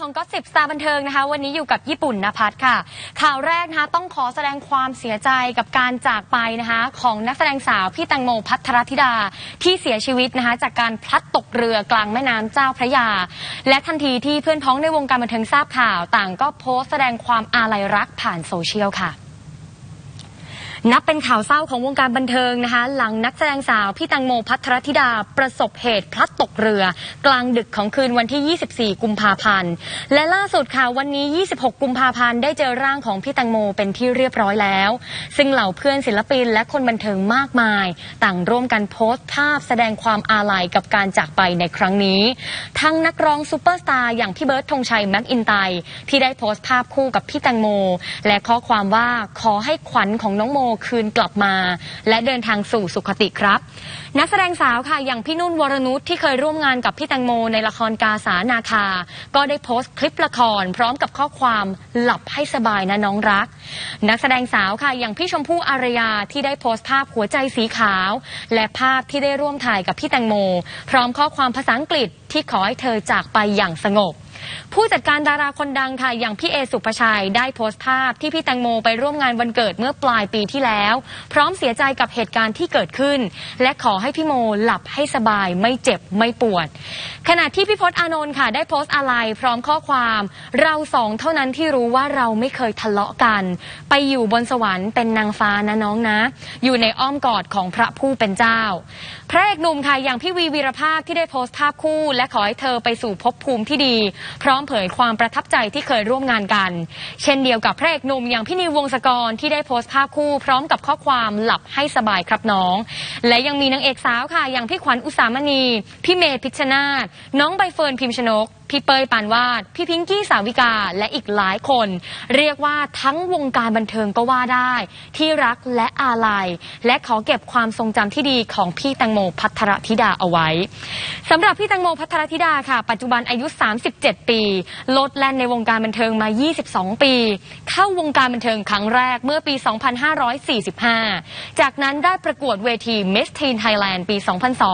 ของก็สิบสตาร์บันเทิงนะคะ วันนี้อยู่กับญี่ปุ่นนภัสค่ะ ข่าวแรกนะคะต้องขอแสดงความเสียใจกับการจากไปนะคะ ของนักแสดงสาวพี่แตงโมพัทรธิดาที่เสียชีวิตนะคะ จากการพลัดตกเรือกลางแม่น้ำเจ้าพระยา และทันทีที่เพื่อนพ้องในวงการบันเทิงทราบข่าว ต่างก็โพสต์แสดงความอาลัยรักผ่านโซเชียลค่ะ นับเป็นข่าวเศร้าของวงการบันเทิงนะคะ หลังนักแสดงสาว พี่แตังโมพัทรธิดาประสบเหตุพลัดตกเรือ กลางดึกของคืนวันที่ 24 กุมภาพันธ์ และล่าสุดค่ะวันนี้ 26 กุมภาพันธ์ได้เจอร่างของพี่แตังโมเป็นที่เรียบร้อยแล้ว ซึ่งเหล่าเพื่อนศิลปินและคนบันเทิงมากมาย ต่างร่วมกันโพสต์ภาพแสดงความอาลัยกับการจากไปในครั้งนี้ ทั้งนักร้องซูเปอร์สตาร์อย่างพี่เบิร์ดธงชัยแม็กอินไตที่ได้โพสต์ภาพคู่กับพี่แตงโม และข้อความว่าขอให้ขวัญของน้องโมคืนกลับมา และเดินทางสู่สุขติครับ นักแสดงสาวค่ะอย่างพี่นุ่นวรนุชที่เคยร่วมงานกับพี่แตงโมในละครกาสานาคา ก็ได้โพสต์คลิปละคร พร้อมกับข้อความหลับให้สบายนะน้องรัก นักแสดงสาวค่ะอย่างพี่ชมพู่อารยาที่ได้โพสต์ภาพหัวใจสีขาว และภาพที่ได้ร่วมถ่ายกับพี่แตงโม พร้อมข้อความภาษาอังกฤษที่ขอให้เธอจากไปอย่างสงบ ผู้จัดการดาราคนดังค่ะอย่างพี่เอสุภชัยได้โพสต์ภาพที่พี่แตงโมไปร่วมงานวันเกิดเมื่อปลายปีที่แล้ว พร้อมเสียใจกับเหตุการณ์ที่เกิดขึ้น และขอให้พี่โมหลับให้สบายไม่เจ็บไม่ปวด ขณะที่พี่พศอานนท์ค่ะ ได้โพสต์อะไรพร้อมข้อความ เราสองเท่านั้นที่รู้ว่าเราไม่เคยทะเลาะกัน ไปอยู่บนสวรรค์เป็นนางฟ้านะน้องนะ อยู่ในอ้อมกอดของพระผู้เป็นเจ้า พระเอกหนุ่มค่ะอย่างพี่วีวีรภาคที่ได้โพสต์ภาพคู่ และขอให้เธอไปสู่ภพภูมิที่ดีพร้อมเผยความประทับใจที่เคยร่วมงานกัน เช่นเดียวกับพระเอกหนุ่มอย่างพี่นิววงศกรที่ได้โพสต์ภาพคู่พร้อมกับข้อความหลับให้สบายครับน้อง และยังมีนางเอกสาวค่ะอย่างพี่ขวัญอุสามณี พี่เมย์พิชนาธน้องใบเฟิร์นพิมชนกพี่เปยปานวาด พี่พิงกี้สาวิกาและอีกหลายคน เรียกว่าทั้งวงการบันเทิงก็ว่าได้ ที่รักและอาลัย และขอเก็บความทรงจำที่ดีของพี่แตงโมพัทรธิดาเอาไว้สำหรับพี่แตงโมพัทรธิดาค่ะ ปัจจุบันอายุ 37 ปีลดแล่นในวงการบันเทิงมา 22 ปี เข้าวงการบันเทิงครั้งแรกเมื่อปี 2545 จากนั้นได้ประกวดเวที Miss Teen Thailand ปี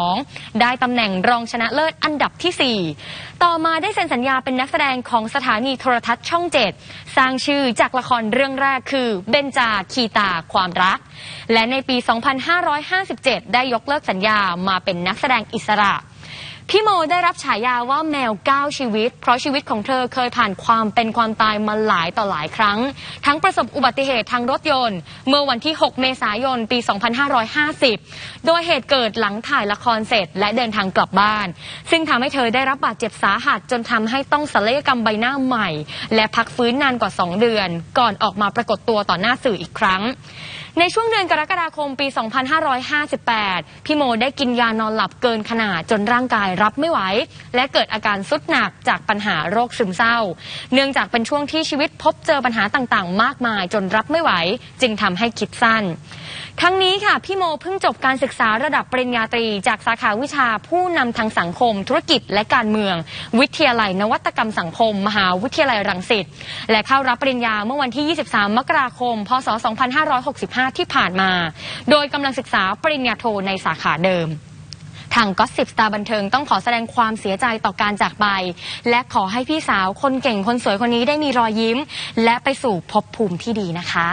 2002 ได้ตำแหน่งรองชนะเลิศอันดับที่ 4 ต่อมาได้เซ็นสัญญาเป็นนักแสดงของสถานีโทรทัศน์ช่องเจ็ดสร้างชื่อจากละครเรื่องแรกคือเบนจาคีตาความรัก และในปี 2557 ได้ยกเลิกสัญญามาเป็นนักแสดงอิสระ พี่โมได้รับฉายาว่าแมวก้าวชีวิต เพราะชีวิตของเธอเคยผ่านความเป็นความตายมาหลายต่อหลายครั้ง ทั้งประสบอุบัติเหตุทางรถยนต์ เมื่อวันที่ 6 เมษายน ปี 2550 โดยเหตุเกิดหลังถ่ายละครเสร็จและเดินทางกลับบ้าน ซึ่งทำให้เธอได้รับบาดเจ็บสาหัสจนทำให้ต้องศัลยกรรมใบหน้าใหม่ และพักฟื้นนานกว่า 2 เดือน ก่อนออกมาปรากฏตัวต่อหน้าสื่ออีกครั้ง ในช่วงเดือนกรกฎาคมปี 2558 พี่โมได้กินยานอนหลับเกินขนาดจนร่างกายรับไม่ไหว และเกิดอาการสุดหนักจากปัญหาโรคซึมเศร้า เนื่องจากเป็นช่วงที่ชีวิตพบเจอปัญหาต่างๆ มากมายจนรับไม่ไหว จึงทำให้คิดสั้น ทั้งนี้ค่ะพี่โมเพิ่งจบการศึกษาระดับปริญญาตรี จากสาขาวิชาผู้นำทางสังคม ธุรกิจและการเมือง วิทยาลัยนวัตกรรมสังคม มหาวิทยาลัยรังสิตและเข้ารับปริญญาเมื่อวันที่ 23 มกราคม พศ 2565 ที่ผ่านมา โดยกำลังศึกษาปริญญาโทในสาขาเดิมทางก็สิบสตาร์บันเทิงต้องขอแสดงความเสียใจต่อการจากไป และขอให้พี่สาวคนเก่งคนสวยคนนี้ได้มีรอยยิ้ม และไปสู่ภพภูมิที่ดีนะคะ